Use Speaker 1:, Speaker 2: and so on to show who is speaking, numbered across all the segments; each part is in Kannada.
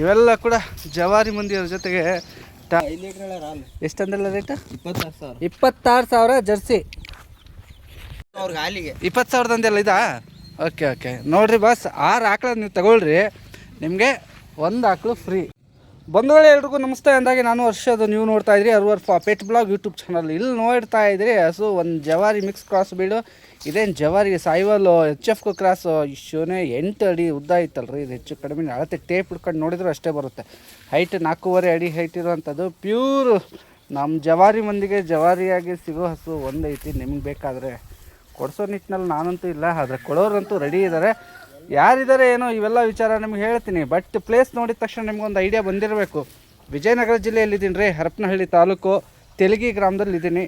Speaker 1: ಇವೆಲ್ಲ ಕೂಡ ಜವಾರಿ ಮಂದಿಯವ್ರ ಜೊತೆಗೆ ಎಷ್ಟಂದ್ರಲ್ಲ ರೇಟ್
Speaker 2: ಇಪ್ಪತ್ತಾರು ಸಾವಿರ.
Speaker 1: ಜರ್ಸಿ. ಇಪ್ಪತ್ತು ಸಾವಿರದಂದೆಲ್ಲ ಇದಾ? ಓಕೆ ಓಕೆ ನೋಡ್ರಿ ಬಸ್ ಆರು ಆಕಳ ನೀವು ತಗೊಳ್ರಿ. ನಿಮಗೆ ಒಂದು ಆಕಳು ಫ್ರೀ ಬಂದೋಳೆ ಎಲ್ರಿಗೂ ನಮಸ್ತೆ. ಅಂದಾಗ ನಾನು ವರ್ಷದ ನೀವು ನೋಡ್ತಾ ಇದ್ರಿ. ಅರ್ವರ್ ಪೆಟ್ ಬ್ಲಾಗ್ ಯೂಟ್ಯೂಬ್ ಚಾನಲ್ ಇಲ್ಲಿ ನೋಡ್ತಾ ಇದ್ರಿ ಹಸು ಒಂದು ಜವಾರಿ ಮಿಕ್ಸ್ ಕ್ರಾಸ್ ಬೀಡು. ಇದೇನು ಜವಾರಿ ಸಾಯಿವಾಲ್ ಎಚ್ ಎಫ್ ಕ್ರಾಸ್ ಇಶ್ಯೂನೇ ಎಂಟು ಅಡಿ ಉದ್ದ ಐತಲ್ರಿ, ಇದು ಹೆಚ್ಚು ಕಡಿಮೆ ಅಳತೆ ಟೇಪ್ ಹಿಡ್ಕೊಂಡು ನೋಡಿದ್ರು ಅಷ್ಟೇ ಬರುತ್ತೆ. ಹೈಟ್ ನಾಲ್ಕೂವರೆ ಅಡಿ ಹೈಟ್ ಇರುವಂಥದ್ದು. ಪ್ಯೂರ್ ನಮ್ಮ ಜವಾರಿ ಮಂದಿಗೆ ಜವಾರಿಯಾಗಿ ಸಿಗೋ ಹಸು ಒಂದೈತಿ ನಿಮ್ಗೆ ಬೇಕಾದರೆ ಕೊಡಿಸೋ ನಿಟ್ಟಿನಲ್ಲಿ ನಾನಂತೂ ಇಲ್ಲ, ಆದರೆ ಕೊಡೋರಂತೂ ರೆಡಿ ಇದ್ದಾರೆ ಯಾರಿದ್ದಾರೆ ಏನೋ ಇವೆಲ್ಲ ವಿಚಾರ ನಿಮ್ಗೆ ಹೇಳ್ತೀನಿ ಬಟ್ ಪ್ಲೇಸ್ ನೋಡಿದ ತಕ್ಷಣ ನಿಮ್ಗೊಂದು ಐಡಿಯಾ ಬಂದಿರಬೇಕು. ವಿಜಯನಗರ ಜಿಲ್ಲೆಯಲ್ಲಿದ್ದೀನಿ ರೀ, ಹರಪನಹಳ್ಳಿ ತಾಲೂಕು, ತೆಲಗಿ ಗ್ರಾಮದಲ್ಲಿ ಇದ್ದೀನಿ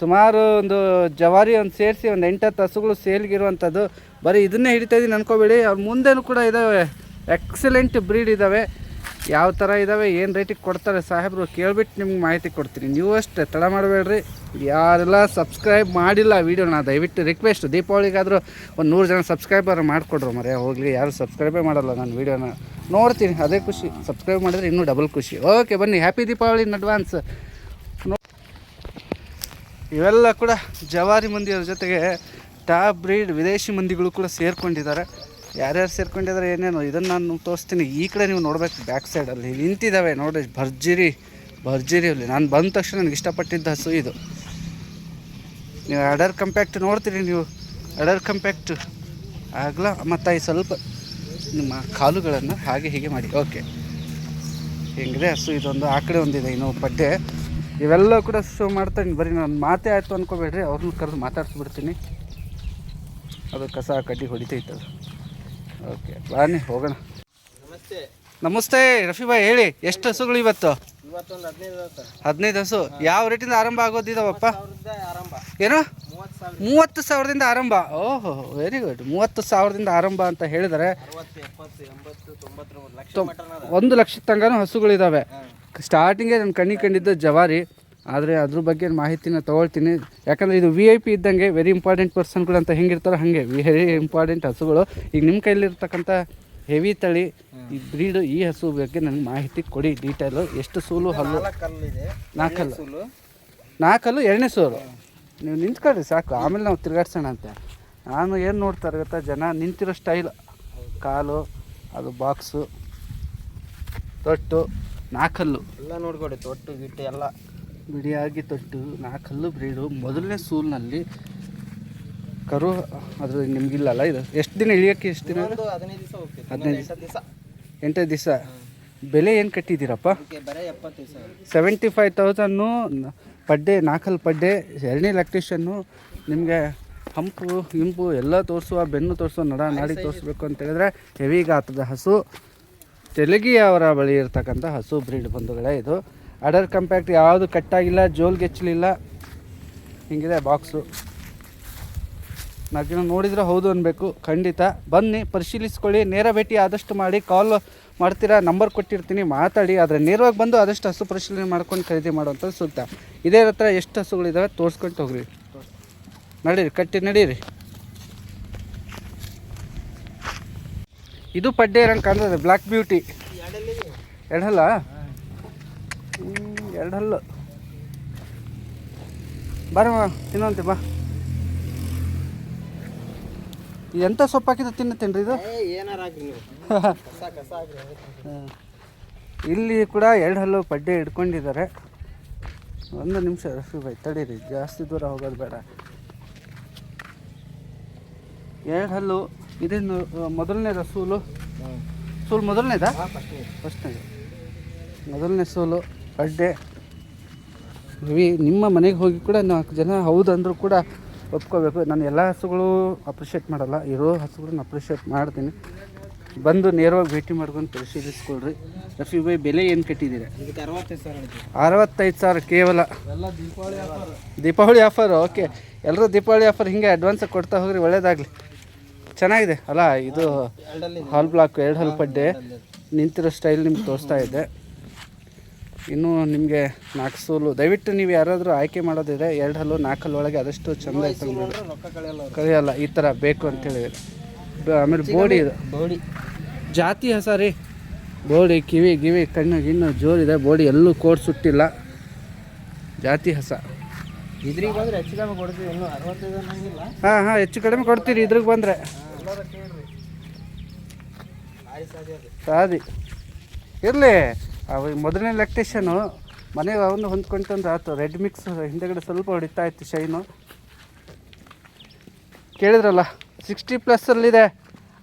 Speaker 1: ಸುಮಾರು ಒಂದು ಜವಾರಿ ಒಂದು ಸೇರಿಸಿ ಒಂದು ಎಂಟತ್ತು ಹಸುಗಳು ಸೇಲ್ಗಿರುವಂಥದ್ದು ಬರೀ ಇದನ್ನೇ ಹಿಡಿತಾ ಇದ್ದೀನಿ ಅನ್ಕೋಬೇಡಿ. ಅವ್ರ ಮುಂದೆನೂ ಕೂಡ ಇದ್ದಾವೆ ಎಕ್ಸಲೆಂಟ್ ಬ್ರೀಡ್ ಇದ್ದಾವೆ ಯಾವ ಥರ ಇದ್ದಾವೆ ಏನು ರೇಟಿಗೆ ಕೊಡ್ತಾರೆ ಸಾಹೇಬರು ಕೇಳ್ಬಿಟ್ಟು ನಿಮ್ಗೆ ಮಾಹಿತಿ ಕೊಡ್ತೀನಿ. ನೀವು ಅಷ್ಟೇ, ತಡ ಮಾಡಬೇಡ್ರಿ. ಯಾರೆಲ್ಲ ಸಬ್ಸ್ಕ್ರೈಬ್ ಮಾಡಿಲ್ಲ ವೀಡಿಯೋನ ದಯವಿಟ್ಟು ರಿಕ್ವೆಸ್ಟ್ ದೀಪಾವಳಿಗಾದರೂ ಒಂದು ನೂರು ಜನ ಸಬ್ಸ್ಕ್ರೈಬರ್ ಮಾಡಿಕೊಡ್ರು ಮರೆ ಹೋಗಲಿ, ಯಾರು ಸಬ್ಸ್ಕ್ರೈಬೇ ಮಾಡಲ್ಲ ನಾನು ವೀಡಿಯೋನ ನೋಡ್ತೀನಿ, ಅದೇ ಖುಷಿ. ಸಬ್ಸ್ಕ್ರೈಬ್ ಮಾಡಿದ್ರೆ ಇನ್ನೂ ಡಬಲ್ ಖುಷಿ. ಓಕೆ ಬನ್ನಿ ಹ್ಯಾಪಿ ದೀಪಾವಳಿ ಇನ್ ಅಡ್ವಾನ್ಸ್ ಇವೆಲ್ಲ ಕೂಡ ಜವಾರಿ ಮಂದಿಯವ್ರ ಜೊತೆಗೆ ಟಾಪ್ ಬ್ರೀಡ್ ವಿದೇಶಿ ಮಂದಿಗಳು ಕೂಡ ಸೇರ್ಕೊಂಡಿದ್ದಾರೆ. ಯಾರ್ಯಾರು ಸೇರ್ಕೊಂಡಿದ್ದಾರೆ ಏನೇನು ಇದನ್ನು ನಾನು ತೋರಿಸ್ತೀನಿ. ಈ ಕಡೆ ನೀವು ನೋಡಬೇಕು ಬ್ಯಾಕ್ ಸೈಡಲ್ಲಿ ನಿಂತಿದ್ದಾವೆ ನೋಡಿ ಭರ್ಜರಿ ಭರ್ಜರಿ ಅಲ್ಲಿ. ನಾನು ಬಂದ ತಕ್ಷಣ ನನಗೆ ಇಷ್ಟಪಟ್ಟಿದ್ದ ಹಸು ಇದು. ನೀವು ಅಡರ್ ಕಂಪ್ಯಾಕ್ಟ್ ನೋಡ್ತೀರಿ ನೀವು. ಅಡರ್ ಕಂಪ್ಯಾಕ್ಟ್ ಆಗಲ, ಮತ್ತು ಈ ಸ್ವಲ್ಪ ನಿಮ್ಮ ಕಾಲುಗಳನ್ನು ಹಾಗೆ ಹೀಗೆ ಮಾಡಿ. ಓಕೆ ಹೆಂಗಿದೆ ಹಸು ಇದೊಂದು? ಆ ಕಡೆ ಒಂದಿದೆ ಇನ್ನೂ ಪಡ್ಡೆ. ಇವೆಲ್ಲ ಕೂಡ ಶೋ ಮಾಡ್ತಾನೆ. ಬರೀ ನಾನು ಮಾತೇ ಆಯಿತು ಅಂದ್ಕೋಬೇಡ್ರಿ ಅವ್ರನ್ನ ಕರೆದು ಮಾತಾಡಿಸ್ಬಿಡ್ತೀನಿ. ಅದು ಕಸ ಕಡ್ಡಿ ಹೊಡಿತೈತಲ್ಲ ಓಕೆ ಬನ್ನಿ ಹೋಗೋಣ.
Speaker 2: ನಮಸ್ತೆ.
Speaker 1: ನಮಸ್ತೆ ರಫಿ ಬಾಯ್ ಹೇಳಿ ಎಷ್ಟು ಹಸುಗಳು ಇವತ್ತು?
Speaker 2: ಹದಿನೈದು
Speaker 1: ಹಸು. ಯಾವ ರೇಟಿಂದ ಆರಂಭ ಆಗೋದಿದಾವಪ್ಪ ಏನೋ?
Speaker 2: ಮೂವತ್ತು ಸಾವಿರ
Speaker 1: ಮೂವತ್ತು ಸಾವಿರದಿಂದ ಆರಂಭ. ಓಹೋ ವೆರಿ ಗುಡ್ ಮೂವತ್ತು ಸಾವಿರದಿಂದ ಆರಂಭ ಅಂತ ಹೇಳಿದರೆ ಒಂದು ಲಕ್ಷ ತನಕನೂ ಹಸುಗಳಿದ್ದಾವೆ ಸ್ಟಾರ್ಟಿಂಗೆ ನನ್ನ ಕಣ್ಣಿಗೆ ಕಂಡಿದ್ದು ಜವಾರಿ ಆದರೆ ಅದ್ರ ಬಗ್ಗೆ ಮಾಹಿತಿನ ತೊಗೊಳ್ತೀನಿ. ಯಾಕಂದರೆ ಇದು ವಿ ಐ ಪಿ ಇದ್ದಂಗೆ ವೆರಿ ಇಂಪಾರ್ಟೆಂಟ್ ಪರ್ಸನ್ಗಳು ಅಂತ ಹೆಂಗಿರ್ತಾರೋ ಹಾಗೆ ವೆರಿ ಇಂಪಾರ್ಟೆಂಟ್ ಹಸುಗಳು. ಈಗ ನಿಮ್ಮ ಕೈಲಿರ್ತಕ್ಕಂಥ ಹೆವಿ ತಳಿ ಈ ಬ್ರೀಡು ಈ ಹಸು ಬಗ್ಗೆ ನನಗೆ ಮಾಹಿತಿ ಕೊಡಿ ಡೀಟೇಲು ಎಷ್ಟು ಸೂಲು ಹಲ್ಲು?
Speaker 2: ನಾಲ್ಕಲ್ಲು
Speaker 1: ನಾಲ್ಕಲ್ಲ
Speaker 2: ಸುಲು.
Speaker 1: ನಾಲ್ಕಲ್ಲು ಎರಡನೇ ಸೂರು ನೀವು ನಿಂತ್ಕೊಳ್ರಿ ಸಾಕು ಆಮೇಲೆ ನಾವು ತಿರುಗಾಡ್ಸೋಣ ಅಂತ ನಾನು ಏನು ನೋಡ್ತಾರೆ ಗೊತ್ತಾ ಜನ ನಿಂತಿರೋ ಸ್ಟೈಲ್ ಕಾಲು ಅದು ಬಾಕ್ಸು ತೊಟ್ಟು. ನಾಲ್ಕಲ್ಲು
Speaker 2: ಎಲ್ಲ ನೋಡ್ಕೊಡಿ ತೊಟ್ಟು ಗಿಟ್ಟು ಎಲ್ಲ.
Speaker 1: ಬಿಡಿಯಾಗಿ ತೊಟ್ಟು ನಾಲ್ಕಲ್ಲು ಬ್ರೀಡು ಮೊದಲನೇ ಸೂಲ್ನಲ್ಲಿ ಕರು ಅದು ನಿಮಗಿಲ್ಲಲ್ಲ ಇದು? ಎಷ್ಟು ದಿನ ಇಳಿಯೋಕ್ಕೆ ಎಷ್ಟು ದಿನ?
Speaker 2: ಹದಿನೈದು ದಿವಸ ಹೋಗ್ತೀವಿ
Speaker 1: ಹದಿನೈದು
Speaker 2: ದಿವಸ.
Speaker 1: ಎಂಟು ದಿವಸ? ಬೆಲೆ ಏನು ಕಟ್ಟಿದ್ದೀರಪ್ಪ?
Speaker 2: ಅದಕ್ಕೆ ಬರೀ ಎಪ್ಪತ್ತೈದು ಸಾವಿರ
Speaker 1: ಸೆವೆಂಟಿ ಫೈವ್ ತೌಸನ್ನು ಪಡ್ಡೆ ನಾಲ್ಕಲ್ಲಿ ಪಡ್ಡೆ ಎರಡನೇ ಎಲೆಕ್ಟ್ರಿಷನ್ನು ನಿಮಗೆ ಹಂಪು ಇಂಪು ಎಲ್ಲ ತೋರಿಸುವ ಬೆನ್ನು ತೋರಿಸುವ ನಡ ನಾಡಿ ತೋರಿಸ್ಬೇಕು ಅಂತ ಹೇಳಿದ್ರೆ ಹೆವಿ ಗಾತ್ರದ ಹಸು. ತೆಲಗಿ ಅವರ ಬಳಿ ಇರ್ತಕ್ಕಂಥ ಹಸು ಬ್ರೀಡ್ ಬಂಧುಗಳೇ ಇದು. ಅಡರ್ ಕಂಪ್ಯಾಕ್ಟ್ ಯಾವುದು ಕಟ್ಟಾಗಿಲ್ಲ, ಜೋಲ್ ಗೆಚ್ಚಲಿಲ್ಲ. ಹಿಂಗಿದೆ ಬಾಕ್ಸು ನಾಲ್ಕು ಜನ ನೋಡಿದ್ರೆ ಹೌದು ಅನ್ಬೇಕು, ಖಂಡಿತ. ಬನ್ನಿ, ಪರಿಶೀಲಿಸ್ಕೊಳ್ಳಿ, ನೇರ ಭೇಟಿ ಆದಷ್ಟು ಮಾಡಿ ಕಾಲ್ ಮಾಡ್ತೀರಾ ನಂಬರ್ ಕೊಟ್ಟಿರ್ತೀನಿ, ಮಾತಾಡಿ. ಆದರೆ ನೇರವಾಗಿ ಬಂದು ಆದಷ್ಟು ಹಸು ಪರಿಶೀಲನೆ ಮಾಡ್ಕೊಂಡು ಖರೀದಿ ಮಾಡುವಂಥದ್ದು ಸೂಕ್ತ ಇದೇ ಹತ್ರ ಎಷ್ಟು ಹಸುಗಳಿದ್ದಾವೆ ತೋರಿಸ್ಕೊಂಡು ಹೋಗ್ರಿ. ನಡೀರಿ, ಕಟ್ಟಿ, ನಡೀರಿ. ಇದು ಪಡ್ಡೆ ಇರಂಗೆ ಕಾಣ್ತದೆ ಬ್ಲ್ಯಾಕ್ ಬ್ಯೂಟಿ
Speaker 2: ಎರಡಲ್ಲ?
Speaker 1: ಎರಡು ಹಲ್ಲ ಎರಡು ಹಲ್ಲು ಬರಮ್ಮ ತಿನ್ನೋಂತೆ ಬಾ. ಎಂಥ ಸೊಪ್ಪು ಹಾಕಿದ್ರೆ ಇದು?
Speaker 2: ಕಸ ಕಸ ಹಾಕ್ರಿ.
Speaker 1: ಇಲ್ಲಿ ಕೂಡ ಎರಡು ಹಲ್ಲು ಪಡ್ಡೆ ಇಟ್ಕೊಂಡಿದ್ದಾರೆ. ಒಂದು ನಿಮಿಷ ರಫಿ ಬಾಯ್ ತಡೀರಿ ಜಾಸ್ತಿ ದೂರ ಹೋಗೋದು ಬೇಡ. ಎರಡು ಹಲ್ಲು ಇದೇನು ಮೊದಲನೇದ ಸೂಲು? ಸೂಲು ಮೊದಲನೇದಾ? ಫಸ್ಟ್ನೇದು ಮೊದಲನೇ ಸೋಲು ಅಡ್ಡೆ ರವಿ ನಿಮ್ಮ ಮನೆಗೆ ಹೋಗಿ ಕೂಡ ನಾಲ್ಕು ಜನ ಹೌದು ಅಂದರೂ ಕೂಡ ಒಪ್ಕೋಬೇಕು. ನಾನು ಎಲ್ಲ ಹಸುಗಳು ಅಪ್ರಿಷಿಯೇಟ್ ಮಾಡಲ್ಲ. ಇರೋ ಹಸುಗಳನ್ನ ಅಪ್ರಿಷಿಯೇಟ್ ಮಾಡ್ತೀನಿ. ಬಂದು ನೇರವಾಗಿ ಭೇಟಿ ಮಾಡ್ಕೊಂಡು ಪರಿಶೀಲಿಸ್ಕೊಳ್ರಿ. ರಫಿ ಬೈ ಬೆಲೆ ಏನು ಕಟ್ಟಿದ್ದೀರ?
Speaker 2: ಅರವತ್ತೈದು ಸಾವಿರ
Speaker 1: ಕೇವಲ.
Speaker 2: ಎಲ್ಲ Deepavali offer
Speaker 1: Deepavali offer okay ಎಲ್ಲರೂ ದೀಪಾವಳಿ ಆಫರ್ ಹಿಂಗೆ ಅಡ್ವಾನ್ಸಾಗಿ ಕೊಡ್ತಾ ಹೋಗ್ರಿ ಒಳ್ಳೇದಾಗಲಿ. ಚೆನ್ನಾಗಿದೆ. ಅಲ್ಲ ಇದು ಹಾಲ್ ಬ್ಲಾಕ್ ಎರಡು ಹಾಲ್ ಪಡ್ಡೆ. ನಿಂತಿರೋ ಸ್ಟೈಲ್ ನಿಮ್ಗೆ ತೋರಿಸ್ತಾ ಇದೆ ಇನ್ನು ನಿಮಗೆ ನಾಲ್ಕು ಸೋಲು. ದಯವಿಟ್ಟು ನೀವು ಯಾರಾದರೂ ಆಯ್ಕೆ ಮಾಡೋದಿದೆ ಎರಡು ಹಲ್ಲು ನಾಲ್ಕು ಒಳಗೆ ಅದಷ್ಟು ಚೆಂದ ಕಲಿಯಲ್ಲ ಈ ಥರ ಬೇಕು ಅಂತ ಹೇಳಿದ್ರೆ ಆಮೇಲೆ ಬೋಡಿ ಇದು.
Speaker 2: ಬೋಡಿ.
Speaker 1: ಜಾತಿ ಹಸ ರೀ ಬೋಡಿ ಕಿವಿ ಗಿವಿ ಕಣ್ಣು ಗಿಣ್ಣು ಜೋರಿದೆ. ಬೋಡಿ ಎಲ್ಲೂ ಕೋಡ್ ಸುಟ್ಟಿಲ್ಲ. ಜಾತಿ ಹಸ.
Speaker 2: ಇದ್ರಿಗೆ ಬಂದ್ರೆ ಹೆಚ್ಚು ಕಡಿಮೆ ಕೊಡ್ತೀವಿ
Speaker 1: ಹಾಂ ಹಾಂ, ಹೆಚ್ಚು ಕಡಿಮೆ ಕೊಡ್ತೀರಿ ಇದ್ರಿಗೆ ಬಂದರೆ. ಸಾದಿ. ಇರಲಿ ಅವ ಮೊದಲನೇ ಎಲೆಕ್ಟ್ರಿಷನು ಮನೆಗೆ ಅವನು ಹೊಂದ್ಕೊಂತಂದ್ರೆ ಆಯ್ತು ರೆಡ್ ಮಿಕ್ಸ್ ಹಿಂದೆಗಡೆ ಸ್ವಲ್ಪ ಹೊಡಿತಾ ಇತ್ತು ಶೈನು ಕೇಳಿದ್ರಲ್ಲ ಸಿಕ್ಸ್ಟಿ ಪ್ಲಸ್ಸಲ್ಲಿದೆ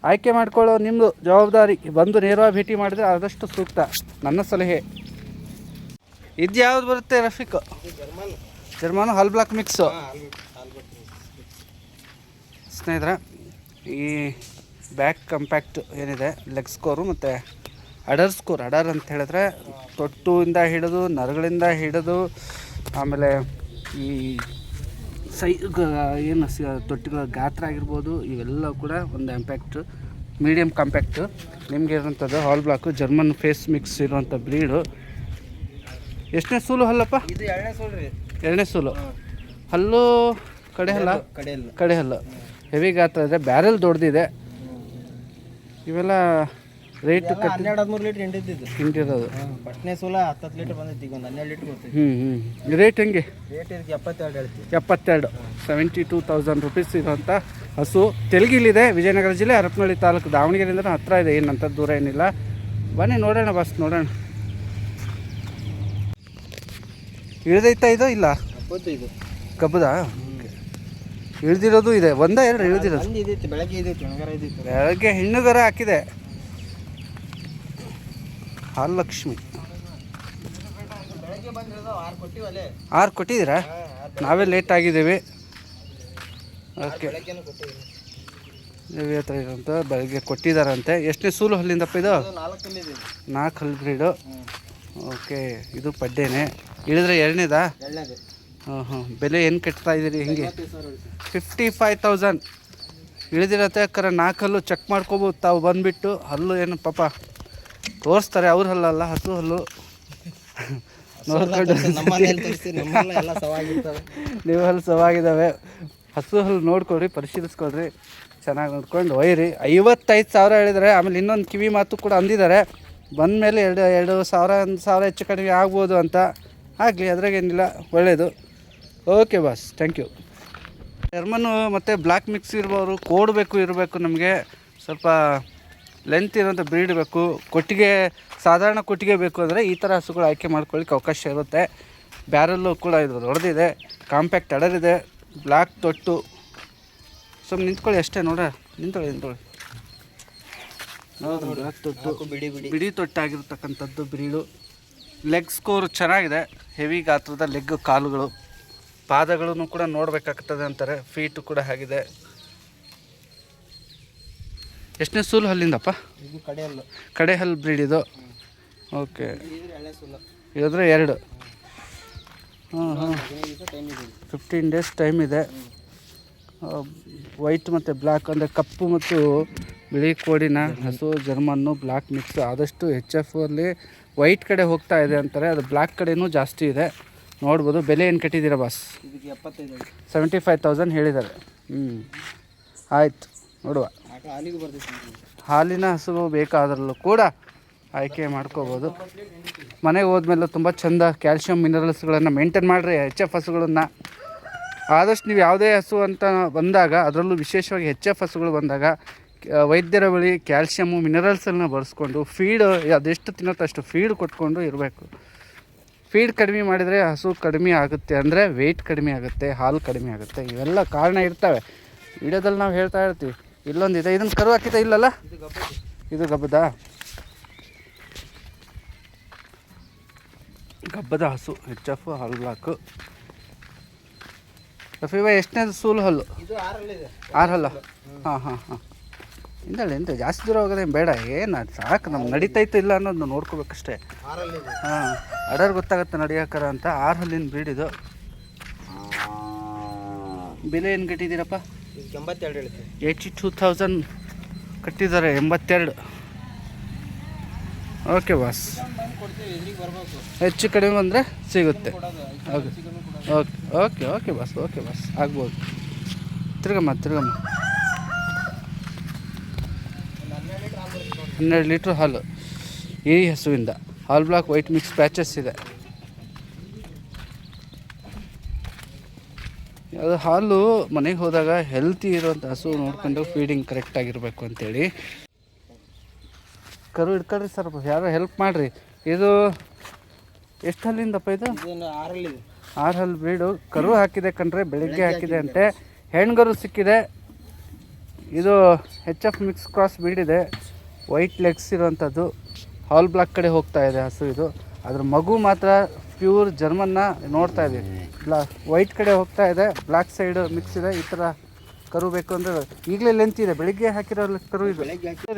Speaker 1: ಆಯ್ಕೆ ಮಾಡ್ಕೊಳ್ಳೋ ನಿಮ್ಮದು ಜವಾಬ್ದಾರಿ. ಬಂದು ನೇರವಾಗಿ ಭೇಟಿ ಮಾಡಿದ್ರೆ ಆದಷ್ಟು ಸೂಕ್ತ. ನನ್ನ ಸಲಹೆ. ಇದು ಯಾವ್ದು ಬರುತ್ತೆ Rafiq?
Speaker 2: German
Speaker 1: hollow block mix ಸ್ನೇಹಿತರೆ ಈ ಬ್ಯಾಕ್ ಕಂಪ್ಯಾಕ್ಟ್ ಏನಿದೆ ಲೆಗ್ ಸ್ಕೋರು ಮತ್ತು ಅಡರ್ ಸ್ಕೋರ್ ಅಡರ್ ಅಂತ ಹೇಳಿದ್ರೆ ತೊಟ್ಟುವಿಂದ ಹಿಡಿದು ನರಗಳಿಂದ ಹಿಡಿದು ಆಮೇಲೆ ಈ ಸೈ ಏನು ತೊಟ್ಟಿಗಳ ಗಾತ್ರ ಆಗಿರ್ಬೋದು ಇವೆಲ್ಲ ಕೂಡ ಒಂದು ಇಂಪ್ಯಾಕ್ಟ್ ಮೀಡಿಯಮ್ ಕಾಂಪ್ಯಾಕ್ಟು ನಿಮಗೆ ಇರೋಂಥದ್ದು ಹಾಲ್ ಬ್ಲಾಕು ಜರ್ಮನ್ ಫೇಸ್ ಮಿಕ್ಸ್ ಇರುವಂಥ ಬ್ರೀಡು ಎಷ್ಟನೇ ಸೂಲು ಹಲ್ಲಪ್ಪ?
Speaker 2: ಇದು ಎರಡನೇ ಸೋಲ್ರಿ
Speaker 1: ಎರಡನೇ ಸೂಲು. ಹಲ್ಲು ಕಡೆ ಹಲ್ಲ? ಕಡೆ ಹಲ್ಲು. ಹೆವಿ ಗಾತ್ರ ಇದೆ. ಬ್ಯಾರೆಲ್ ದೊಡ್ಡದಿದೆ ಇವೆಲ್ಲ ರೇಟ್
Speaker 2: ಹನ್ನೆರಡು ಹದಿಮೂರು ಲೀಟ್ರ್ ಹಿಂಡಿದ್ದು
Speaker 1: ಹಿಂಡಿರೋದು.
Speaker 2: ಹಾಂ ಫಸ್ಟ್ನೇ ಸೋಲ ಹತ್ತತ್ತು ಲೀಟ್ರ್ ಬಂದೈತಿ ಈಗ ಒಂದು ಹನ್ನೆರಡು ಲೀಟ್ರ್ ಬರ್ತೈತಿ
Speaker 1: ಹ್ಞೂ ಹ್ಞೂ ರೇಟ್ ಹೆಂಗೆ?
Speaker 2: ರೇಟ್ ಇದಕ್ಕೆ ಎಪ್ಪತ್ತೆರಡು ಹೇಳ್ತೀವಿ.
Speaker 1: ಎಪ್ಪತ್ತೆರಡು. ಸೆವೆಂಟಿ ಟೂ ತೌಸಂಡ್ ರುಪೀಸ್ ಇರುವಂಥ ಹಸು. ತೆಲುಗಿಲಿದೆ. ವಿಜಯನಗರ ಜಿಲ್ಲೆ ಹರಪನಹಳ್ಳಿ ತಾಲೂಕು ದಾವಣಗೆರೆಯಿಂದ ಹತ್ರ ಇದೆ. ಏನಂತ ದೂರ ಏನಿಲ್ಲ. ಬನ್ನಿ ನೋಡೋಣ ಬಸ್ ನೋಡೋಣ. ಇಳ್ದೈತಾ ಇದು ಇಲ್ಲ?
Speaker 2: ಇದು.
Speaker 1: ಕಬ್ಬದ? ಇಳ್ದಿರೋದು ಇದೆ. ಒಂದ ಎರಡು ಇಳ್ದಿರೋದು?
Speaker 2: ಬೆಳಗ್ಗೆ
Speaker 1: ಹೆಣ್ಣುಗರ ಹಾಕಿದೆ.
Speaker 2: ಹಾಲಕ್ಷ್ಮಿ. ಆರು
Speaker 1: ಕೊಟ್ಟಿದ್ದೀರಾ? ನಾವೇ ಲೇಟ್ ಆಗಿದ್ದೀವಿ. ಓಕೆ. ದೇವಿ ಹತ್ರ ಇರೋಂಥ ಬೆಳಗ್ಗೆ ಕೊಟ್ಟಿದ್ದಾರಂತೆ. ಎಷ್ಟನೇ ಸೂಲು ಹಲ್ಲಿಂದಪ್ಪ ಇದೆ? ನಾಲ್ಕು ಹಲ್ಲು ಬ್ರೀಡು ಓಕೆ ಇದು ಪಡ್ಡೇನೆ. ಇಳಿದ್ರೆ ಎರಡನೇದಾ? ಹಾಂ ಹಾಂ ಬೆಲೆ ಏನು ಕಟ್ತಾ ಇದ್ದೀರಿ ಹಿಂಗೆ? ಫಿಫ್ಟಿ ಫೈವ್ ತೌಸಂಡ್ ಇಳಿದಿರತ್ತೆ ಯಾಕಂದ್ರೆ ನಾಲ್ಕಲ್ಲು ಚೆಕ್ ಮಾಡ್ಕೋಬೋದು ತಾವು ಬಂದುಬಿಟ್ಟು ಹಲ್ಲು ಏನು ಪಾಪ ತೋರಿಸ್ತಾರೆ ಅವ್ರ ಹಲ್ಲಲ್ಲ ಹಸು ಹಲ್ಲು. ನೋಡ್ಕೊಂಡು. ನೀವು ಹಲ್ಲು ಸವಾಗಿದ್ದಾವೆ ಹಸು ಹಲ್ಲು ನೋಡ್ಕೊಳ್ರಿ ಪರಿಶೀಲಿಸ್ಕೊಳ್ರಿ ಚೆನ್ನಾಗಿ ನೋಡ್ಕೊಂಡು ಒಯ್ಯಿರಿ ಐವತ್ತೈದು ಸಾವಿರ ಹೇಳಿದರೆ ಆಮೇಲೆ ಇನ್ನೊಂದು ಕಿವಿ ಮಾತು ಕೂಡ ಅಂದಿದ್ದಾರೆ. ಬಂದ ಮೇಲೆ ಎರಡು ಎರಡು ಸಾವಿರ ಒಂದು ಸಾವಿರ ಹೆಚ್ಚು ಕಡಿಮೆ ಆಗ್ಬೋದು ಅಂತ. ಆಗಲಿ ಅದ್ರಾಗೇನಿಲ್ಲ ಒಳ್ಳೆಯದು okay boss thank you German ಮತ್ತು ಬ್ಲ್ಯಾಕ್ ಮಿಕ್ಸ್ ಇರ್ಬೋದು ಕೋಡ್ ಬೇಕು ಇರಬೇಕು ನಮಗೆ. ಸ್ವಲ್ಪ ಲೆಂತ್ ಇರೋಂಥ ಬ್ರೀಡ್ ಬೇಕು. ಕೊಟ್ಟಿಗೆ ಸಾಧಾರಣ ಕೊಟ್ಟಿಗೆ ಬೇಕು ಅಂದರೆ ಈ ಥರ ಹಸುಗಳು ಆಯ್ಕೆ ಮಾಡ್ಕೊಳ್ಳಿಕ್ಕೆ ಅವಕಾಶ ಇರುತ್ತೆ. ಬ್ಯಾರಲ್ಲು ಕೂಡ ಇದು ದೊಡ್ಡದಿದೆ ಕಾಂಪ್ಯಾಕ್ಟ್ ಅಡರಿದೆ ಬ್ಲ್ಯಾಕ್ ತೊಟ್ಟು. ಸುಮ್ಮನೆ ನಿಂತ್ಕೊಳ್ಳಿ ಅಷ್ಟೇ ನೋಡ. ನಿಂತ್ಕೊಳ್ಳಿ ನಿಂತ್ಕೊಳ್ಳಿ. ಬ್ಲ್ಯಾಕ್ ತೊಟ್ಟು.
Speaker 2: ಬಿಡಿ ಬಿಡಿ.
Speaker 1: ಬಿಡಿ ತೊಟ್ಟಾಗಿರ್ತಕ್ಕಂಥದ್ದು ಬ್ರೀಡು ಲೆಗ್ ಸ್ಕೋರ್ ಚೆನ್ನಾಗಿದೆ. ಹೆವಿ ಗಾತ್ರದ ಲೆಗ್ ಕಾಲುಗಳು ಪಾದಗಳನ್ನು ಕೂಡ ನೋಡಬೇಕಾಗ್ತದೆ ಅಂತಾರೆ. ಫೀಟು ಕೂಡ ಆಗಿದೆ. ಎಷ್ಟನೇ ಸೂಲು ಹಲ್ಲಿಂದಪ್ಪ
Speaker 2: ಇದು ಕಡೆಯಲ್ಲ
Speaker 1: ಕಡೆ ಹಲ್ಲು ಬ್ರೀಡ್ ಇದು? ಓಕೆ
Speaker 2: ಇದ್ರೆ
Speaker 1: ಎರಡು. ಹಾಂ ಹಾಂ ಫಿಫ್ಟೀನ್ ಡೇಸ್ ಟೈಮ್ ಇದೆ ವೈಟ್ ಮತ್ತು ಬ್ಲ್ಯಾಕ್ ಅಂದರೆ ಕಪ್ಪು ಮತ್ತು ಬಿಳಿ ಕೋಡಿನ ಹಸು ಜರ್ಮನ್ನು ಬ್ಲ್ಯಾಕ್ ಮಿಕ್ಸ್ ಆದಷ್ಟು ಎಚ್ ಎಫ್ ಅಲ್ಲಿ ವೈಟ್ ಕಡೆ ಹೋಗ್ತಾ ಇದೆ ಅಂತಾರೆ. ಅದು ಬ್ಲ್ಯಾಕ್ ಕಡೆನೂ ಜಾಸ್ತಿ ಇದೆ. ನೋಡ್ಬೋದು. ಬೆಲೆ ಏನು ಕಟ್ಟಿದ್ದೀರಾ ಬಾಸ್
Speaker 2: ಇದಕ್ಕೆ ಎಪ್ಪತ್ತೈದು
Speaker 1: ಸೆವೆಂಟಿ ಫೈವ್ ತೌಸಂಡ್ ಹೇಳಿದ್ದಾರೆ. ಹ್ಞೂ ಆಯಿತು. ನೋಡುವ. ಹಾಲಿನ ಹಸು ಬೇಕಾದ್ರಲ್ಲೂ ಕೂಡ ಆಯ್ಕೆ ಮಾಡ್ಕೋಬೋದು. ಮನೆಗೆ ಹೋದ್ಮೇಲೆ ತುಂಬ ಚೆಂದ ಕ್ಯಾಲ್ಶಿಯಂ ಮಿನರಲ್ಸ್ಗಳನ್ನು ಮೇಂಟೈನ್ ಮಾಡಿರಿ. ಎಚ್ ಎಫ್ ಹಸುಗಳನ್ನು. ಆದಷ್ಟು ನೀವು ಯಾವುದೇ ಹಸು ಅಂತ ಬಂದಾಗ, ಅದರಲ್ಲೂ ವಿಶೇಷವಾಗಿ ಎಚ್ ಎಫ್ ಹಸುಗಳು ಬಂದಾಗ ವೈದ್ಯರ ಬಳಿ ಕ್ಯಾಲ್ಶಿಯಮ್ಮು ಮಿನರಲ್ಸನ್ನು ಬಳಸ್ಕೊಂಡು ಫೀಡ್ ಅದೆಷ್ಟು ತಿನ್ನುತ್ತೆ ಅಷ್ಟು ಫೀಡ್ ಕೊಟ್ಕೊಂಡು ಇರಬೇಕು. ಫೀಡ್ ಕಡಿಮೆ ಮಾಡಿದರೆ ಹಸು ಕಡಿಮೆ ಆಗುತ್ತೆ ಅಂದರೆ ವೆಯ್ಟ್ ಕಡಿಮೆ ಆಗುತ್ತೆ, ಹಾಲು ಕಡಿಮೆ ಆಗುತ್ತೆ, ಇವೆಲ್ಲ ಕಾರಣ ಇರ್ತವೆ. ವಿಡಿಯೋದಲ್ಲಿ ನಾವು ಹೇಳ್ತಾ ಇರ್ತೀವಿ. ಇಲ್ಲೊಂದು ಇದೆ. ಇದನ್ನು ಕರು ಹಾಕಿದ ಇಲ್ಲಲ್ಲ?
Speaker 2: ಇದು
Speaker 1: ಗಬ್ಬದ? ಗಬ್ಬದ ಹಸು ಎಚ್ ಎಫ್, ಹಾಲು ಬ್ಲಾಕು ರಫೀಬಾ ಎಷ್ಟನೇದು ಸೂಲು ಹಲ್ಲು? ಆರು ಹಲ್ಲ. ಹಾಂ ಹಾಂ ಹಾಂ. ಇಂದಳೆ ಎಂತ ಜಾಸ್ತಿ ದೂರ ಹೋಗೋದೇನು ಬೇಡ. ಏನು ಸಾಕು, ನಮ್ಗೆ ನಡೀತೈತೆ ಇಲ್ಲ ಅನ್ನೋದು ನೋಡ್ಕೋಬೇಕಷ್ಟೇ.
Speaker 2: ಆರಲ್ಲಿದೆ
Speaker 1: ಹಾಂ ಅಡರ್ ಗೊತ್ತಾಗುತ್ತೆ ನಡಿಯಾಕರ ಅಂತ. ಆರು ಹಲ್ಲಿನ ಬೀಡಿದು ಬೆಲೆ ಏನು ಕಟ್ಟಿದ್ದೀರಪ್ಪ?
Speaker 2: ಎಂಬತ್ತೆರಡು
Speaker 1: ಏಯ್ಟಿ ಟೂ ತೌಸಂಡ್ ಕಟ್ಟಿದ್ದಾರೆ, ಎಂಬತ್ತೆರಡು. Okay boss. ಹೆಚ್ಚು ಕಡಿಮೆ ಅಂದರೆ ಸಿಗುತ್ತೆ. ಓಕೆ ಓಕೆ ಓಕೆ ಓಕೆ ಬಸ್ ಓಕೆ ಬಸ್ ಆಗ್ಬೋದು ತಿರ್ಗಮ್ಮ ತಿರ್ಗಮ್ಮ
Speaker 2: ಹನ್ನೆರಡು ಲೀಟ್ರ್ ಹಾಲು.
Speaker 1: ಈ ಹಸುವಿಂದ. ಹಾಲ್ ಬ್ಲಾಕ್ ವೈಟ್ ಮಿಕ್ಸ್ ಪ್ಯಾಚಸ್ ಇದೆ. ಅದು ಹಾಲು ಮನೆಗೆ ಹೋದಾಗ ಹೆಲ್ತಿ ಇರುವಂಥ ಹಸು ನೋಡ್ಕೊಂಡು ಫೀಡಿಂಗ್ ಕರೆಕ್ಟಾಗಿರಬೇಕು ಅಂತೇಳಿ. ಕರು ಇಟ್ಕೊಳ್ರಿ ಸರ್, ಯಾರೋ ಹೆಲ್ಪ್ ಮಾಡಿರಿ. ಇದು ಎಷ್ಟು ಹಲ್ಲಿಂದಪ್ಪ ಇದು?
Speaker 2: ಇದೇನು ಆರಲ್ಲಿದೆ
Speaker 1: ಆರು ಹಲ್ ಬ್ರೀಡು ಕರು ಹಾಕಿದೆ ಕಣ್ರೆ ಬೆಳಿಗ್ಗೆ ಹಾಕಿದೆ ಅಂತೆ. ಹೆಣ್ಗರು ಸಿಕ್ಕಿದೆ. ಇದು H F mix cross breed ಇದೆ. ವೈಟ್ ಲೆಗ್ಸ್ ಇರುವಂಥದ್ದು ಹಾಲ್ ಬ್ಲಾಕ್ ಕಡೆ ಹೋಗ್ತಾ ಇದೆ ಹಸು ಇದು. ಅದ್ರ ಮಗು ಮಾತ್ರ ಪ್ಯೂರ್ ಜರ್ಮನ್ನ ನೋಡ್ತಾ ಇದ್ದೀವಿ ಬ್ಲಾ ವೈಟ್ ಕಡೆ ಹೋಗ್ತಾ ಇದೆ. ಬ್ಲ್ಯಾಕ್ ಸೈಡ್ ಮಿಕ್ಸ್ ಇದೆ. ಈ ಥರ ಕರು ಬೇಕು ಅಂದ್ರೆ ಈಗಲೇ ಲೆಂತ್ ಇದೆ. ಬೆಳಿಗ್ಗೆ ಹಾಕಿರೋ ಕರು ಇದು.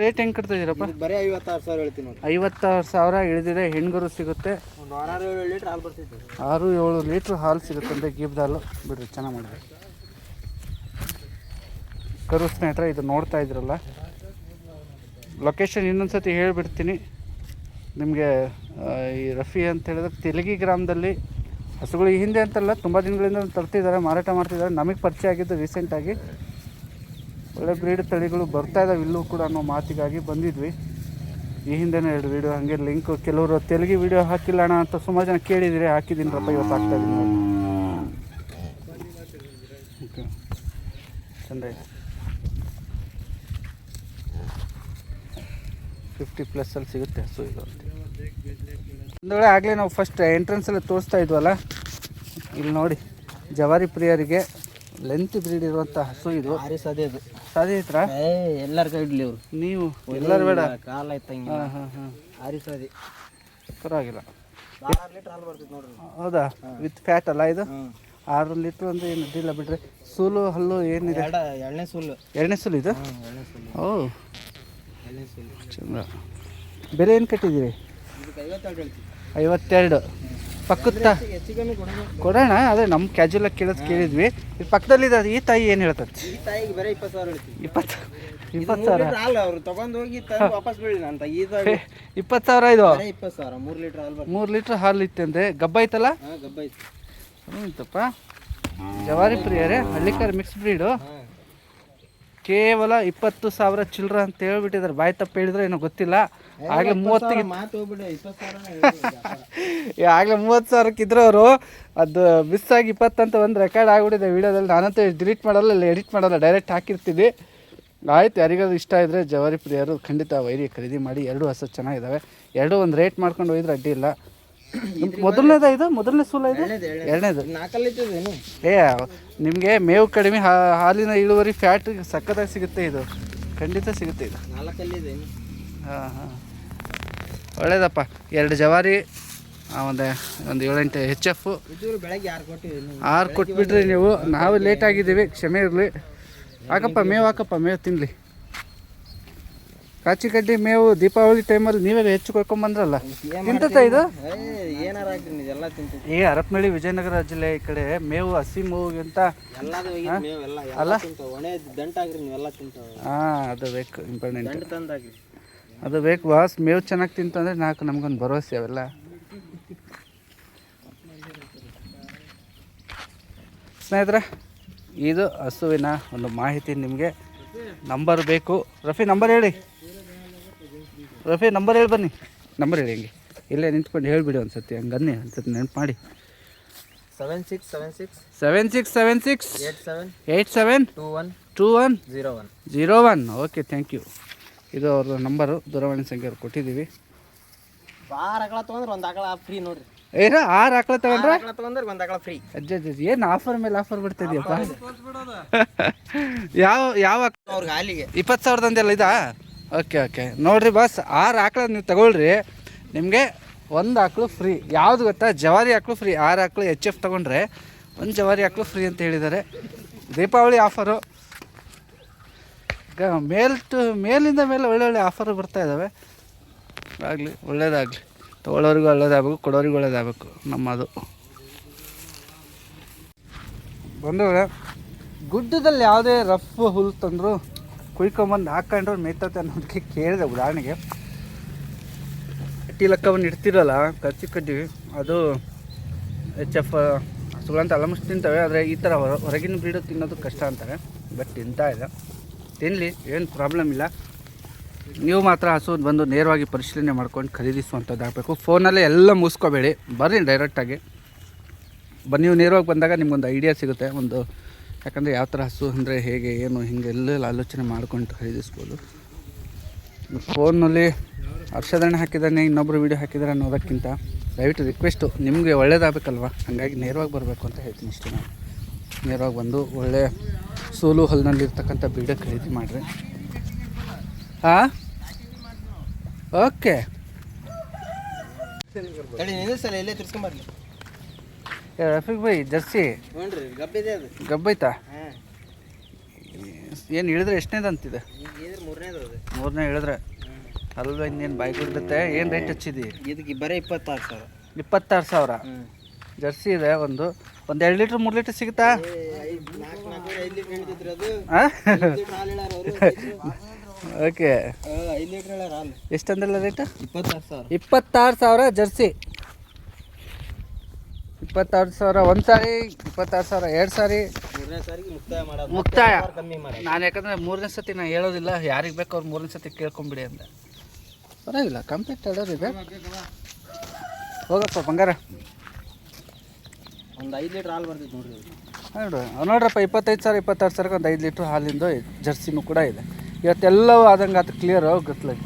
Speaker 1: ರೇಟ್ ಹೆಂಗೆ ಕಟ್ತಾ ಇದೀರಪ್ಪ
Speaker 2: ಇದು ಬರೀ ಐವತ್ತಾರು ಸಾವಿರ ಹೇಳ್ತೀನಿ ನೋಡಿ
Speaker 1: ಐವತ್ತಾರು ಸಾವಿರ ಇಳಿದಿದೆ ಹೆಣ್ಗರು ಸಿಗುತ್ತೆ.
Speaker 2: ಒಂದು ಆರಾರು ಏಳು ಲೀಟ್ರ್ ಹಾಲು ಬರ್ತಿತ್ತು.
Speaker 1: ಆರು ಏಳು ಲೀಟ್ರ್ ಹಾಲು ಸಿಗುತ್ತೆ ಅಂದರೆ ಗೀಬ್ದ ಹಾಲು ಬಿಡ್ರಿ ಚೆನ್ನಾಗಿ ಮಾಡಿದೆ ಕರು ಸ್ನೇಹಿತರೆ ಇದು ನೋಡ್ತಾ ಇದ್ರಲ್ಲ. ಲೊಕೇಶನ್ ಇನ್ನೊಂದ್ಸತಿ ಹೇಳಿಬಿಡ್ತೀನಿ. ನಿಮಗೆ ಈ ರಫಿ ಅಂತ ಹೇಳಿದ್ರೆ ತೆಲಗಿ ಗ್ರಾಮದಲ್ಲಿ ಹಸುಗಳು ಈ ಹಿಂದೆ ಅಂತಲ್ಲ ತುಂಬ ದಿನಗಳಿಂದ ತರ್ತಿದ್ದಾರೆ, ಮಾರಾಟ ಮಾಡ್ತಿದ್ದಾರೆ. ನಮಗೆ ಪರಿಚಯ ಆಗಿದ್ದು ರೀಸೆಂಟಾಗಿ ಒಳ್ಳೆ ಬ್ರೀಡ್ ತಳಿಗಳು ಬರ್ತಾ ಇದ್ದಾವೆ ಇಲ್ಲೂ ಕೂಡ ಅನ್ನೋ ಮಾತಿಗಾಗಿ ಬಂದಿದ್ವಿ. ಈ ಹಿಂದೆನೇ ಎರಡು ವೀಡಿಯೋ ಹಾಗೆ ಲಿಂಕ್ ಕೆಲವರು ತೆಲುಗಿ ವೀಡಿಯೋ ಹಾಕಿಲ್ಲ ಅಣ್ಣ ಅಂತ ಸುಮಾರು ಜನ ಕೇಳಿದಿರಿ ಹಾಕಿದ್ದೀನಿ ರಪ್ಪ ಇವತ್ತು ಹಾಕ್ತಾ ಇದ್ದೀನಿ ಓಕೆ. ಚಂದ ಫಿಫ್ಟಿ ಪ್ಲಸ್ಸಲ್ಲಿ ಸಿಗುತ್ತೆ ಹಸು ಇದು ಒಂದು ವೇಳೆ ಆಗಲೇ ನಾವು ಫಸ್ಟ್ ಎಂಟ್ರೆನ್ಸಲ್ಲಿ ತೋರಿಸ್ತಾ ಇದ್ವಲ್ಲ? ಇಲ್ಲಿ ನೋಡಿ ಜವಾರಿ ಪ್ರಿಯರಿಗೆ ಲೆಂತ್ ಬ್ರೀಡ್ ಇರುವಂಥ ಹಸು ಇದು.
Speaker 2: ಸದೇ
Speaker 1: ಸಾಧ್ಯ ಐತ್ರಾ?
Speaker 2: ಏ ಎಲ್ಲರ ಕೈ ಇಡ್ಲಿ ಅವರು
Speaker 1: ನೀವು ಎಲ್ಲರೂ ಬೇಡ.
Speaker 2: ಕಾಲ
Speaker 1: ಹಾಂ ಹಾಂ ಹಾಂ.
Speaker 2: ಆರಿ ಸದಿ.
Speaker 1: ಪರವಾಗಿಲ್ಲ. ಹೌದಾ? ವಿತ್ ಫ್ಯಾಟ್ ಅಲ್ಲ ಇದು? ಆರು ಲೀಟ್ರ್ ಅಂದ್ರೆ ಏನು ಇದಿಲ್ಲ ಬಿಡ್ರಿ. ಸೂಲು ಹಲ್ಲು ಏನಿದೆ?
Speaker 2: ಎಣ್ಣೆ
Speaker 1: ಎರಡನೇ ಸೂಲು. ಇದು?
Speaker 2: ಎಣ್ಣೆ
Speaker 1: ಓ.
Speaker 2: ಎಣ್ಣೆ ಸುಲ್ಲು
Speaker 1: ಚಂದ. ಬೆಲೆ ಏನು ಕಟ್ಟಿದ್ದೀರಿ?
Speaker 2: ಐವತ್ತೆರಡು.
Speaker 1: ಪಕ್ಕದ ಕೊಡೋಣ ಅದೇ ನಮ್ಮ ಕ್ಯಾಜುಲಾಗಿ ಕೇಳೋದು ಕೇಳಿದ್ವಿ. ಇದು ಪಕ್ಕದಲ್ಲಿದೆ ಈ ತಾಯಿ ಏನು ಹೇಳ್ತದೆ?
Speaker 2: ಈ ತಾಯಿಗೆ ಬರೀ ಇಪ್ಪತ್ತು
Speaker 1: ಇಪ್ಪತ್ತು ಸಾವಿರ.
Speaker 2: ಅವ್ರು ತಗೊಂಡು ಹೋಗಿ ವಾಪಸ್
Speaker 1: ಇಪ್ಪತ್ತು ಸಾವಿರ ಇದು?
Speaker 2: ಇಪ್ಪತ್ತು ಸಾವಿರ ಮೂರು ಲೀಟ್ರ್ ಹಾಲು
Speaker 1: ಮೂರು ಲೀಟ್ರ್ ಹಾಲು ಇತ್ತಂದ್ರೆ ಗಬ್ಬ ಐತಲ್ಲ
Speaker 2: ಗಬ್ಬ
Speaker 1: ಐತಪ್ಪ ಜವಾರಿ ಪ್ರಿಯರೇ ಹಳ್ಳಿಕಾರ ಮಿಕ್ಸ್ ಬ್ರೀಡು ಕೇವಲ ಇಪ್ಪತ್ತು ಸಾವಿರ ಚಿಲ್ಲರ ಅಂತ ಹೇಳ್ಬಿಟ್ಟಿದ್ದಾರೆ. ಬಾಯಿ ತಪ್ಪು ಹೇಳಿದ್ರೆ ಏನೋ ಗೊತ್ತಿಲ್ಲ. ಆಗಲೇ ಮೂವತ್ತಿಗೆ ಆಗಲೇ ಮೂವತ್ತು ಸಾವಿರಕ್ಕೆ ಅವರು ಅದು ಮಿಸ್ ಆಗಿ ಇಪ್ಪತ್ತಂತ ಒಂದು ರೆಕಾರ್ಡ್ ಆಗಿಬಿಟ್ಟಿದೆ ವೀಡಿಯೋದಲ್ಲಿ. ನಾನಂತೂ ಡಿಲೀಟ್ ಮಾಡಲ್ಲ ಇಲ್ಲ ಎಡಿಟ್ ಮಾಡಲ್ಲ ಡೈರೆಕ್ಟ್ ಹಾಕಿರ್ತೀನಿ. ಆಯ್ತು ಯಾರಿಗಾದ್ರು ಇಷ್ಟ ಇದ್ದರೆ ಜವಾರಿ ಪ್ರಿಯರು ಖಂಡಿತ ವೈರಿ ಖರೀದಿ ಮಾಡಿ. ಎರಡು ಹಸು ಚೆನ್ನಾಗಿದ್ದಾವೆ ಎರಡೂ ಒಂದು ರೇಟ್ ಮಾಡ್ಕೊಂಡು ಹೋಗಿದ್ರೆ ಅಡ್ಡಿ ಇಲ್ಲ. ಮೊದಲನೇದ ಇದು? ಮೊದಲನೇ ಸೂಲ ಇದು? ಎರಡನೇದು ಏ ನಿಮಗೆ ಮೇವು ಕಡಿಮೆ ಹಾಲಿನ ಇಳುವರಿ ಫ್ಯಾಟ್ ಸಕ್ಕತ್ತಾಗಿ ಸಿಗುತ್ತೆ ಇದು. ಖಂಡಿತ ಸಿಗುತ್ತೆ ಇದು. ಹಾಂ ಹಾಂ. ಒಳ್ಳೇದಪ್ಪ. ಎರಡು ಜವಾರಿ ಒಂದು ಒಂದು ಏಳೆಂಟು ಹೆಚ್ ಎಫ್
Speaker 2: ಆರು
Speaker 1: ಕೊಟ್ಬಿಟ್ರಿ ನೀವು ನಾವು ಲೇಟ್ ಆಗಿದ್ದೀವಿ. ಕ್ಷಮೆ ಇರಲಿ. ಹಾಕಪ್ಪ ಮೇವು ಹಾಕಪ್ಪ ಮೇವು ತಿನ್ನಲಿ ಕಾಚಿ ಕಡ್ಡಿ ಮೇವು ದೀಪಾವಳಿ ಟೈಮಲ್ಲಿ ನೀವೇ ಹೆಚ್ಚು ಕೊಯ್ಕೊಂಬಂದ್ರಲ್ಲ ತಿಂತತ ಇದು? ಈ ಹರಪನಹಳ್ಳಿ ವಿಜಯನಗರ ಜಿಲ್ಲೆ ಈ ಕಡೆ ಮೇವು ಹಸಿ ಮೇವಿಗಿಂತ
Speaker 2: ಅಲ್ಲ?
Speaker 1: ಹಾಂ ಅದು ಬೇಕು ಇಂಪಾರ್ಟೆಂಟ್ ಅದು ಬೇಕು ವಾಸ್ ಮೇವು ಚೆನ್ನಾಗಿ ತಿಂತಂದ್ರೆ ನಾಲ್ಕು ನಮ್ಗೊಂದು ಭರವಸೆ ಅವೆಲ್ಲ. ಸ್ನೇಹಿತರೆ ಇದು ಹಸುವಿನ ಒಂದು ಮಾಹಿತಿ ನಿಮಗೆ. ನಂಬರ್ ಬೇಕು. ರಫಿ ನಂಬರ್ ಹೇಳಿ. ರಫಿ ನಂಬರ್ ಹೇಳಿ ಬನ್ನಿ. ನಂಬರ್ ಹೇಳಿ ಹೆಂಗೆ. ಇಲ್ಲೇ ನಿಂತ್ಕೊಂಡು ಹೇಳಿಬಿಡಿ ಒಂದು ಸತಿ ಹಂಗೆ ಅನ್ನಿ ಒಂದು ಸತಿ ನೆನಪು ಮಾಡಿ.
Speaker 2: Seven six seven six
Speaker 1: seven six seven six
Speaker 2: eight seven
Speaker 1: eight seven
Speaker 2: two one
Speaker 1: two one
Speaker 2: zero one
Speaker 1: zero one okay thank you ಇದು ಅವ್ರ ನಂಬರು ದೂರವಾಣಿ ಸಂಖ್ಯೆ ಅವ್ರು ಕೊಟ್ಟಿದ್ದೀವಿ.
Speaker 2: ಆರು ಆಕಳ ತೊಗೊಂಡ್ರೆ ಒಂದು ಆಕಳ ಫ್ರೀ ನೋಡ್ರಿ.
Speaker 1: ಏನೋ ಆರು ಆಕಳ ತಗೊಂಡ್ರೆ?
Speaker 2: ಆಕಳ ತೊಗೊಂಡ್ರೆ ಒಂದು ಆಕಳ ಫ್ರೀ
Speaker 1: ಅಜ್ಜ ಅಜ್ಜ ಏನು ಆಫರ್ ಮೇಲೆ ಆಫರ್ ಬಿಡ್ತಿದ್ಯಪ್ಪ? ಯಾವ ಯಾವ
Speaker 2: ಅವ್ರಿಗೆ ಹಾಲಿಗೆ.
Speaker 1: ಇಪ್ಪತ್ತು ಸಾವಿರದಂದೆಲ್ಲ ಇದಾ? ಓಕೆ ಓಕೆ ನೋಡಿರಿ ಬಸ್ ಆರು ಆಕಳ ನೀವು ತಗೊಳ್ರಿ. ನಿಮಗೆ ಒಂದು ಆಕಳು ಫ್ರೀ ಯಾವುದು ಗೊತ್ತಾ? ಜವಾರಿ ಆಕಳು ಫ್ರೀ ಆರು ಆಕಳು ಎಚ್ ಎಫ್ ತೊಗೊಂಡ್ರೆ ಒಂದು ಜವಾರಿ ಆಕಳು ಫ್ರೀ ಅಂತ ಹೇಳಿದ್ದಾರೆ ದೀಪಾವಳಿ ಆಫರು ಈಗ ಮೇಲ್ ಟು, ಮೇಲಿಂದ ಮೇಲೆ ಒಳ್ಳೊಳ್ಳೆ ಆಫರ್ ಬರ್ತಾ ಇದ್ದಾವೆ ಆಗಲಿ, ಒಳ್ಳೇದಾಗಲಿ. ತೊಗೊಳ್ಳೋರಿಗೂ ಒಳ್ಳೇದಾಗಬೇಕು, ಕೊಡೋರಿಗೂ ಒಳ್ಳೇದಾಗಬೇಕು. ನಮ್ಮದು. ಬಂದವ್ರೆ, ಗುಡ್ಡದಲ್ಲಿ ಯಾವುದೇ ರಫ್ ಹುಲ್ಲು ತಂದರು ಕುಯ್ಕೊಂಬಂದು ಹಾಕೊಂಡ್ರೆ ಮೇಯ್ತತೆ ಅನ್ನೋದಕ್ಕೆ ಕೇಳಿದೆ ಉದಾಹರಣೆಗೆ. ಅಟ್ಟಿ ಲೆಕ್ಕವನ್ನು ಇಡ್ತಿರಲ್ಲ ಕಚ್ಚಿ ಕಡ್ಡಿ, ಅದು ಎಚ್ ಎಫ್ ಹಸುಗಳಂತ ಆಲ್ಮೋಸ್ಟ್ ತಿಂತವೆ, ಆದರೆ ಈ ಥರ ಹೊರ, ಹೊರಗಿನ ಬ್ರೀಡು ತಿನ್ನೋದು ಕಷ್ಟ ಅಂತಾರೆ. ಬಟ್ ತಿಂತಾ ಇದೆ ತಿನ್ನಲಿ ಏನು ಪ್ರಾಬ್ಲಮ್ ಇಲ್ಲ. ನೀವು ಮಾತ್ರ ಹಸು ಬಂದು ನೇರವಾಗಿ ಪರಿಶೀಲನೆ ಮಾಡ್ಕೊಂಡು ಖರೀದಿಸುವಂಥದ್ದು ಆಗಬೇಕು. ಫೋನಲ್ಲೇ ಎಲ್ಲ ಮುಗಿಸ್ಕೋಬೇಡಿ. ಬರ್ರಿ ಡೈರೆಕ್ಟಾಗಿ ಬನ್ನಿ, ನೀವು ನೇರವಾಗಿ ಬಂದಾಗ ನಿಮ್ಗೊಂದು ಐಡಿಯಾ ಸಿಗುತ್ತೆ. ಒಂದು ಯಾಕಂದರೆ ಯಾವ ಥರ ಹಸು ಅಂದರೆ ಹೇಗೆ, ಏನು, ಹಿಂಗೆ ಎಲ್ಲ ಆಲೋಚನೆ ಮಾಡ್ಕೊಂಡು ಖರೀದಿಸ್ಬೋದು. ಫೋನಲ್ಲಿ ಹರ್ಷಧಾರಣೆ ಹಾಕಿದ್ದಾನೆ ಇನ್ನೊಬ್ಬರು ವೀಡಿಯೋ ಹಾಕಿದ್ದಾರೆ ಅನ್ನೋದಕ್ಕಿಂತ ದಯವಿಟ್ಟು ರಿಕ್ವೆಸ್ಟು ನಿಮಗೆ ಒಳ್ಳೇದಾಗಬೇಕಲ್ವ? ಹಾಗಾಗಿ ನೇರವಾಗಿ ಬರಬೇಕು ಅಂತ ಹೇಳ್ತೀನಿ ಇಷ್ಟು ನಾನು. ನೇರವಾಗಿ ಬಂದು ಒಳ್ಳೆ ಸೋಲು ಹೊಲ್ನಲ್ಲಿರ್ತಕ್ಕಂಥ ಬೀಡ ಖರೀದಿ ಮಾಡಿರಿ. ಹಾಂ ಓಕೆ
Speaker 2: ತಡಿ ನಿಲ್ಲಿಸಲ್ಲ ಇಲ್ಲೇ ತಿರ್ಸ್ಕೊಂಬರ್ಲಿ
Speaker 1: ರಫೀಕ್ ಭಾಯ್ ಜರ್ಸಿ. ಗಬ್ಬೈತಾ? ಏನು ಇಳಿದ್ರೆ ಎಷ್ಟನೇದು ಅಂತಿದೆ? ಮೂರನೇ ಇಳಿದ್ರೆ ಅಲ್ವ ಇನ್ನೇನು ಬಾಯ್ ಕೊಡುತ್ತೆ? ಏನು ರೇಟ್ ಹಚ್ಚಿದಿ?
Speaker 2: ಇದಕ್ಕೆ ಬರೀ ಇಪ್ಪತ್ತಾರು ಸಾವಿರ.
Speaker 1: ಇಪ್ಪತ್ತಾರು ಸಾವಿರ? ಜರ್ಸಿ ಇದೆ ಒಂದು. ಒಂದು ಎರಡು ಲೀಟ್ರ್ ಮೂರು ಲೀಟ್ರ್ ಸಿಗುತ್ತಾ? ಓಕೆ. ಎಷ್ಟಂದ್ರಲ್ಲ ರೇಟ್
Speaker 2: ಇಪ್ಪತ್ತಾರು ಸಾವಿರ.
Speaker 1: ಇಪ್ಪತ್ತಾರು ಸಾವಿರ ಜರ್ಸಿ. ಇಪ್ಪತ್ತಾರು ಸಾವಿರ ಒಂದು ಸಾರಿ ಇಪ್ಪತ್ತಾರು ಸಾವಿರ ಎರಡು ಸಾರಿ.
Speaker 2: ಮುಕ್ತಾಯ
Speaker 1: ನಾನು ಯಾಕಂದರೆ ಮೂರನೇ ಸತಿ ನಾನು ಹೇಳೋದಿಲ್ಲ ಯಾರಿಗೆ ಬೇಕು ಅವ್ರು ಮೂರನೇ ಸತಿ ಕೇಳ್ಕೊಂಬಿಡಿ ಅಂತ. ಪರವಾಗಿಲ್ಲ ಕಂಪ್ಲೀಟ್ ಇದೆ. ಹೋಗಪ್ಪ ಬಂಗಾರ.
Speaker 2: ಒಂದು ಐದು ಲೀಟ್ರ್ ಹಾಲು ನೋಡ್ರಿ.
Speaker 1: ನೋಡು ನೋಡ್ರಪ್ಪ ಇಪ್ಪತ್ತೈದು ಸಾವಿರ ಇಪ್ಪತ್ತಾರು ಸಾವಿರಕ್ಕೆ ಒಂದು ಐದು ಲೀಟ್ರ್ ಹಾಲಿಂದು ಜರ್ಸಿನೂ ಕೂಡ ಇದೆ. ಇವತ್ತೆಲ್ಲವೂ ಆದಂಗೆ ಅದು ಕ್ಲಿಯರ್ ಗೊತ್ತಲಾಗಿ